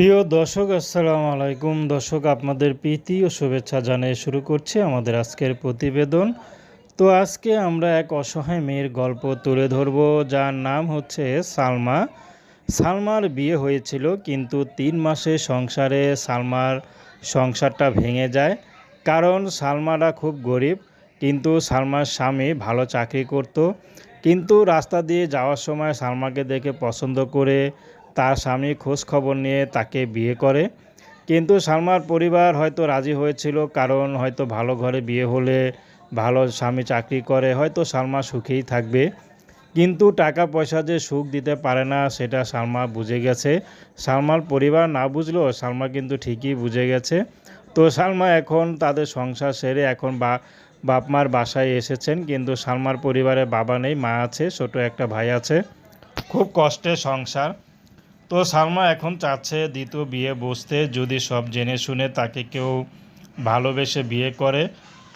প্রিয় দর্শক, আসসালামু আলাইকুম। দর্শক, আপনাদের প্রীতি ও শুভেচ্ছা জানিয়ে শুরু করছি আমাদের আজকের প্রতিবেদন। তো আজকে আমরা এক অসহায় মেয়ের গল্প তুলে ধরব, যার নাম হচ্ছে সালমা। সালমার বিয়ে হয়েছিল, কিন্তু তিন মাসে সংসারে সালমার সংসারটা ভেঙে যায়। কারণ সালমারা খুব গরিব, কিন্তু সালমার স্বামী ভালো চাকরি করত। কিন্তু রাস্তা দিয়ে যাওয়ার সময় সালমাকে দেখে পছন্দ করে তার স্বামী খোঁজ খবর নিয়ে তাকে বিয়ে করে। কিন্তু সালমার পরিবার হয়তো রাজি হয়েছিল, কারণ হয়তো ভালো ঘরে বিয়ে হলে ভালো স্বামী চাকরি করে, হয়তো সালমা সুখেই থাকবে। কিন্তু টাকা পয়সা যে সুখ দিতে পারে না, সেটা সালমা বুঝে গেছে। সালমার পরিবার না বুঝলেও সালমা কিন্তু ঠিকই বুঝে গেছে। তো সালমা এখন তাদের সংসার সেরে এখন বা বাপ মার বাসায় এসেছেন, কিন্তু সালমার পরিবারে বাবা নেই, মা আছে, ছোট একটা ভাই আছে। খুব কষ্টের সংসার। তো সালমা এখন চাচ্ছে দ্বিতীয় বিয়ে বসতে। যদি সব জেনে শুনে তাকে কেউ ভালোবেসে বিয়ে করে,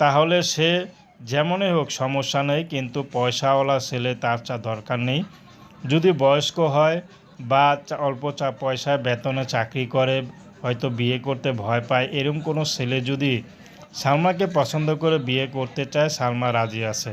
তাহলে সে যেমনই হোক সমস্যা নেই, কিন্তু পয়সাওয়ালা ছেলে তার চা দরকার নেই। যদি বয়স্ক হয় বা অল্প চা পয়সায় বেতনে চাকরি করে, হয়তো বিয়ে করতে ভয় পায়। এরকম কোনো ছেলে যদি সালমাকে পছন্দ করে বিয়ে করতে চায়, সালমা রাজি আছে।